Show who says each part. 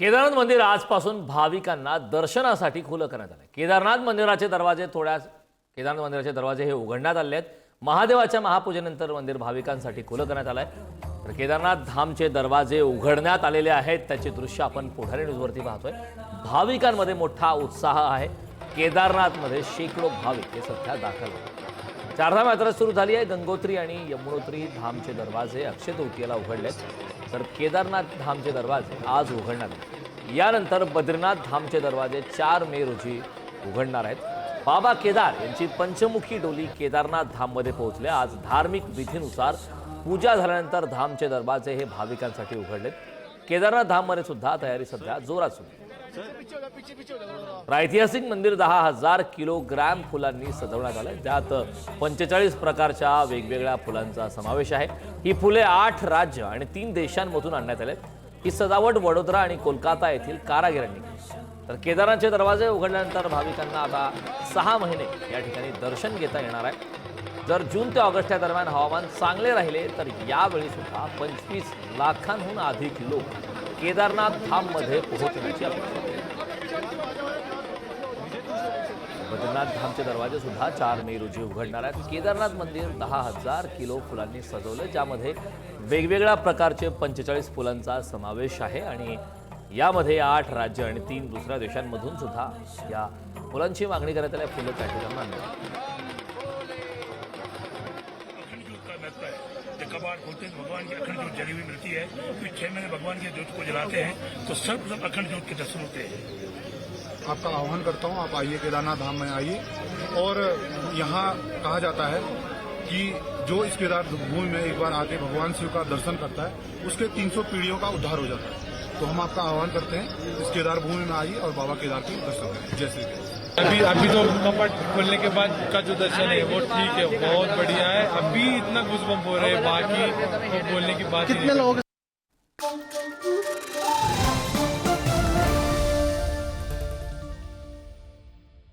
Speaker 1: केदारनाथ मंदिर आजपासून भाविकांना दर्शनासाठी खुलं करण्यात आलं केदारनाथ मंदिराचे दरवाजे थोड्याच केदारनाथ मंदिराचे दरवाजे हे उघडण्यात आले आहेत. महादेवाच्या महापूजेनंतर मंदिर भाविकांसाठी खुलं करण्यात आलं आहे तर केदारनाथ धामचे दरवाजे उघडण्यात आलेले आहेत. त्याचे दृश्य आपण पुढारी न्यूजवरती पाहतोय. भाविकांमध्ये मोठा उत्साह आहे. केदारनाथमध्ये शेकडो भाविक हे सध्या दाखल आहेत. चारधाम यात्रा सुरू झाली आहे. गंगोत्री आणि यमुनोत्री धामचे दरवाजे अक्षय तृतीयेला उघडलेत. तर केदारनाथ धामचे दरवाजे आज उघडणार आहेत. यानंतर बद्रीनाथ धामचे दरवाजे चार मे रोजी उघडणार आहेत. बाबा केदार यांची पंचमुखी डोली केदारनाथ धाममध्ये पोहोचले. आज धार्मिक विधीनुसार पूजा झाल्यानंतर धामचे दरवाजे हे भाविकांसाठी उघडलेत. केदारनाथ धाममध्ये सुद्धा तयारी सध्या जोरात सुरू ऐतिहासिक मंदिर दहा हजार किलोग्रॅम फुलांनी सजवण्यात आलं त्यात पंचेचाळीस प्रकारच्या वेगवेगळ्या फुलांचा समावेश आहे. ही फुले आठ राज्य आणि तीन देशांमधून आणण्यात आले ही सजावट वडोदरा आणि कोलकाता येथील कारागिरांनी केली. तर केदारनाथचे दरवाजे उघडल्यानंतर भाविकांना आता सहा महिने या ठिकाणी दर्शन घेता येणार आहे. जर जून ते ऑगस्ट या दरम्यान हवामान चांगले राहिले तर यावेळी सुद्धा पंचवीस लाखांहून अधिक लोक केदारनाथ धाममध्ये पोहोचण्याची अपेक्षा आहे. बद्रीनाथ धामचे दरवाजे सुद्धा चार मे रोजी उघडणार आहेत. केदारनाथ मंदिर दहा हजार किलो फुलांनी सजवलं ज्यामध्ये वेगवेगळ्या प्रकारचे पंचेचाळीस फुलांचा समावेश आहे आणि यामध्ये आठ राज्य आणि तीन दुसऱ्या देशांमधून सुद्धा या फुलांची मागणी करण्यात आल्या फुलं त्या ठिकाणी
Speaker 2: कबाड़ खोलते हैं भगवान की अखंड ज्योत जली हुई मिलती है। फिर छह महीने भगवान की ज्योत को जलाते हैं तो सर्वप्रथम अखंड ज्योत के दर्शन होते हैं।
Speaker 3: आपका आह्वान करता हूँ आप आइए केदारनाथ धाम में आइए। और यहाँ कहा जाता है कि जो इस केदार भूमि में एक बार आके भगवान शिव का दर्शन करता है उसके 300 पीढ़ियों का उद्धार हो जाता है। तो हम आपका आह्वान करते हैं इस केदार भूमि में आइए और बाबा केदार के दर्शन करें। जय श्री
Speaker 4: अभी अभी तो कपट खोलने के बाद का जो दर्शन है वो ठीक है बहुत बढ़िया है। अभी इतना घुसबम्प हो रहे हैं बाकी तो बोलने की बात ही नहीं